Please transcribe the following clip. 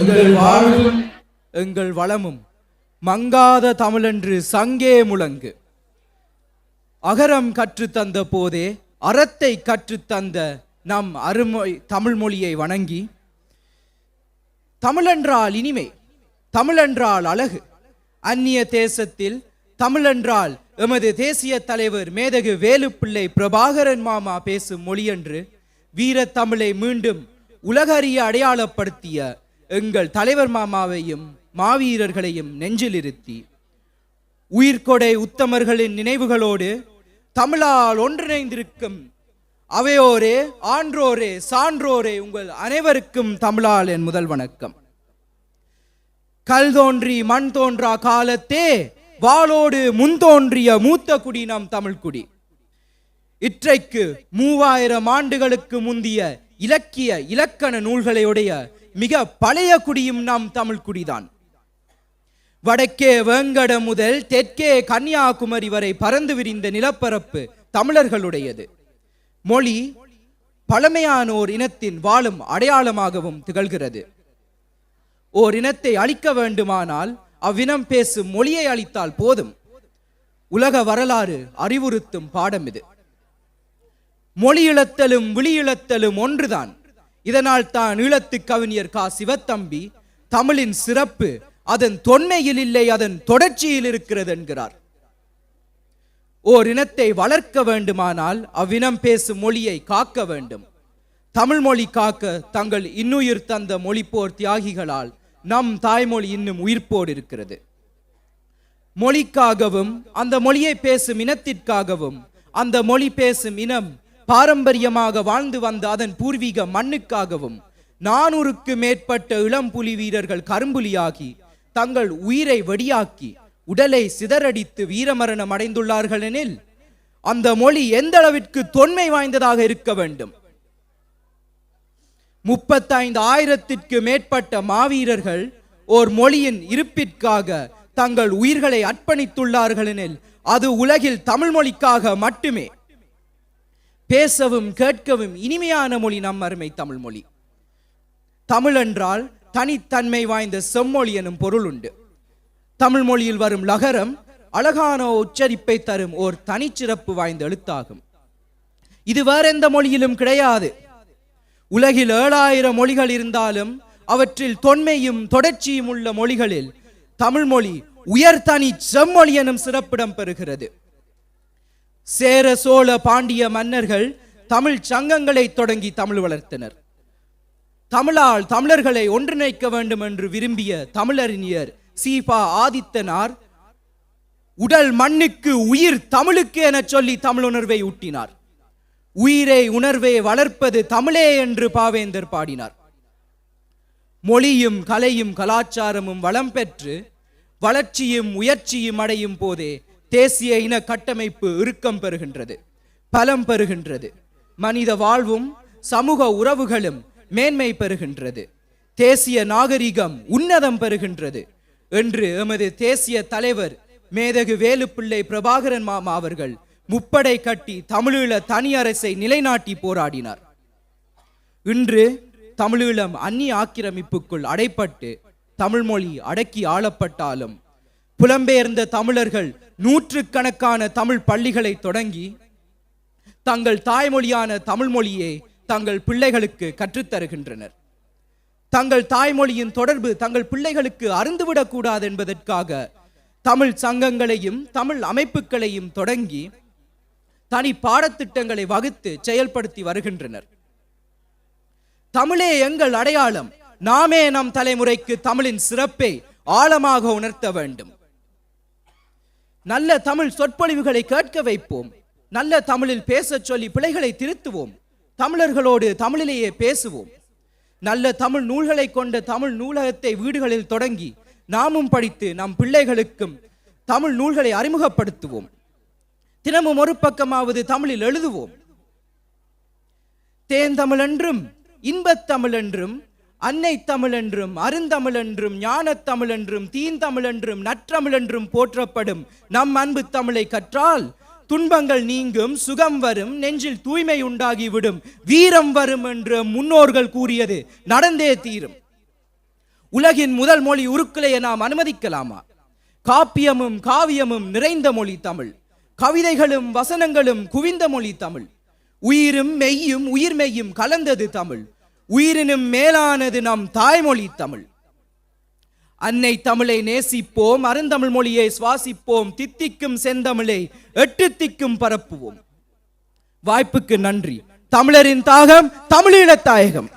எங்கள் வாழ்வும் எங்கள் வளமும் மங்காத தமிழென்று சங்கே முழங்கு. அகரம் கற்றுத்தந்த போதே அறத்தை கற்றுத்தந்த நம் அருமொழி தமிழ் மொழியை வணங்கி தமிழென்றால் இனிமை தமிழென்றால் அழகு. அந்நிய தேசத்தில் தமிழென்றால் எமது தேசிய தலைவர் மேதகு வேலுப்பிள்ளை பிரபாகரன் மாமா பேசும் மொழியென்று வீரத் தமிழை மீண்டும் உலகறிய அடையாளப்படுத்திய எங்கள் தலைவர் மாமாவையும் மாவீரர்களையும் நெஞ்சில் இருத்தி உயிர்கொடை உத்தமர்களின் நினைவுகளோடு தமிழால் ஒன்றிணைந்திருக்கும் அவையோரே ஆன்றோரே சான்றோரே உங்கள் அனைவருக்கும் தமிழால் என் முதல் வணக்கம். கல் தோன்றி மண் தோன்றா காலத்தே வாளோடு முன் தோன்றிய மூத்த குடி நம் தமிழ்குடி இற்றைக்கு மூவாயிரம் ஆண்டுகளுக்கு முந்திய இலக்கிய இலக்கண நூல்களையுடைய மிக பழைய குடியும் நம் தமிழ் குடிதான். வடக்கே வேங்கட முதல் தெற்கே கன்னியாகுமரி வரை பறந்து விரிந்த நிலப்பரப்பு தமிழர்களுடையது. மொழி பழமையானோர் இனத்தின் வாழும் அடையாளமாகவும் திகழ்கிறது. ஓர் இனத்தை அழிக்க வேண்டுமானால் அவ்வினம் பேசும் மொழியை அளித்தால் போதும். உலக வரலாறு அறிவுறுத்தும் பாடம் இது. மொழி இழத்தலும் விழி இழத்தலும் ஒன்றுதான். இதனால் தான் ஈழத்து கவிஞர் கா. சிவத்தம்பி தமிழின் சிறப்பு அதன் தொன்மையில் இல்லை அதன் தொடர்ச்சியில் இருக்கிறது என்கிறார். ஓர் இனத்தை வளர்க்க வேண்டுமானால் அவ்வினம் பேசும் மொழியை காக்க வேண்டும். தமிழ் மொழி காக்க தங்கள் இன்னுயிர் தந்த மொழிப்போர் தியாகிகளால் நம் தாய்மொழி இன்னும் உயிர்ப்போடு இருக்கிறது. மொழிக்காகவும் அந்த மொழியை பேசும் இனத்திற்காகவும் அந்த மொழி பேசும் இனம் பாரம்பரியமாக வாழ்ந்து வந்த அதன் பூர்வீக மண்ணுக்காகவும் நானூறுக்கு மேற்பட்ட இளம் புலி வீரர்கள் கரும்புலியாகி தங்கள் உயிரை வெடியாக்கி உடலை சிதறடித்து வீரமரணம் அடைந்துள்ளார்கள் எனில் அந்த மொழி எந்த அளவிற்கு தொன்மை வாய்ந்ததாக இருக்க வேண்டும்? முப்பத்தைந்து ஆயிரத்திற்கு மேற்பட்ட மாவீரர்கள் ஓர் மொழியின் இருப்பிற்காக தங்கள் உயிர்களை அர்ப்பணித்துள்ளார்கள் எனில் அது உலகில் தமிழ் மொழிக்காக மட்டுமே. பேசவும் கேட்கவும் இனிமையான மொழி நம் அருமை தமிழ் மொழி. தமிழ் என்றால் தனித்தன்மை வாய்ந்த செம்மொழி எனும் பொருள் உண்டு. தமிழ் மொழியில் வரும் லகரம் அழகான உச்சரிப்பை தரும் ஓர் தனிச்சிறப்பு வாய்ந்த எழுத்தாகும். இது வேற எந்த மொழியிலும் கிடையாது. உலகில் ஏழாயிரம் மொழிகள் இருந்தாலும் அவற்றில் தொன்மையும் தொடர்ச்சியும் உள்ள மொழிகளில் தமிழ்மொழி உயர் தனி செம்மொழி எனும் சிறப்பிடம் பெறுகிறது. சேர சோழ பாண்டிய மன்னர்கள் தமிழ் சங்கங்களை தொடங்கி தமிழ் வளர்த்தனர். தமிழால் தமிழர்களை ஒன்றிணைக்க வேண்டும் என்று விரும்பிய தமிழறிஞர் சீபா ஆதித்தனார் உடல் மண்ணுக்கு உயிர் தமிழுக்கு என சொல்லி தமிழுணர்வை ஊட்டினார். உயிரை உணர்வை வளர்ப்பது தமிழே என்று பாவேந்தர் பாடினார். மொழியும் கலையும் கலாச்சாரமும் வளம் பெற்று வளர்ச்சியும் முயற்சியும் அடையும் போதே தேசிய இன கட்டமைப்பு இறுக்கம் பெறுகின்றது பலம் பெறுகின்றது. மனித வாழ்வும் சமூக உறவுகளும் மேன்மை பெறுகின்றது. தேசிய நாகரிகம் உன்னதம் பெறுகின்றது என்று எமது தேசிய தலைவர் மேதகு வேலுப்பிள்ளை பிரபாகரன் மாமா அவர்கள் முப்படை கட்டி தமிழீழ தனி அரசை நிலைநாட்டி போராடினார். இன்று தமிழீழம் அந்நிய ஆக்கிரமிப்புக்குள் அடைப்பட்டு தமிழ்மொழி அடக்கி ஆளப்பட்டாலும் புலம்பெயர்ந்த தமிழர்கள் நூற்றுக்கணக்கான தமிழ் பள்ளிகளை தொடங்கி தங்கள் தாய்மொழியான தமிழ் மொழியை தங்கள் பிள்ளைகளுக்கு கற்றுத்தருகின்றனர். தங்கள் தாய்மொழியின் தொடர்பு தங்கள் பிள்ளைகளுக்கு அருந்துவிடக்கூடாது என்பதற்காக தமிழ் சங்கங்களையும் தமிழ் அமைப்புகளையும் தொடங்கி தனி பாடத்திட்டங்களை வகுத்து செயல்படுத்தி வருகின்றனர். தமிழே எங்கள் அடையாளம். நாமே நம் தலைமுறைக்கு தமிழின் சிறப்பை ஆழமாக உணர்த்த வேண்டும். நல்ல தமிழ் சொற்பொழிவுகளை கேட்க வைப்போம். நல்ல தமிழில் பேசச் சொல்லி பிழைகளை திருத்துவோம். தமிழர்களோடு தமிழிலேயே பேசுவோம். நல்ல தமிழ் நூல்களை கொண்ட தமிழ் நூலகத்தை வீடுகளில் தொடங்கி நாமும் படித்து நம் பிள்ளைகளுக்கும் தமிழ் நூல்களை அறிமுகப்படுத்துவோம். தினமும் ஒரு பக்கமாவது தமிழில் எழுதுவோம். தேந்தமிழென்றும் இன்பத் தமிழென்றும் அன்னை தமிழென்றும் அருந்தமிழென்றும் ஞானத் தமிழென்றும் தீந்தமிழென்றும் நற்றமிழென்றும் போற்றப்படும் நம் அன்பு தமிழை கற்றால் துன்பங்கள் நீங்கும் சுகம் வரும் நெஞ்சில் தூய்மை உண்டாகிவிடும் வீரம் வரும் என்று முன்னோர்கள் கூறியது நடந்தே தீரும். உலகின் முதல் மொழி உருக்குலைய நாம் அனுமதிக்கலாமா? காப்பியமும் காவியமும் நிறைந்த மொழி தமிழ். கவிதைகளும் வசனங்களும் குவிந்த மொழி தமிழ். உயிரும் மெய்யும் உயிர் மெய்யும் கலந்தது தமிழ். உயிரினும் மேலானது நம் தாய்மொழி தமிழ். அன்னை தமிழை நேசிப்போம் அருந்தமிழ் மொழியை சுவாசிப்போம் தித்திக்கும் செந்தமிழை எட்டு திக்கும் பரப்புவோம். வாய்ப்புக்கு நன்றி. தமிழரின் தாகம் தமிழீழ தாயகம்.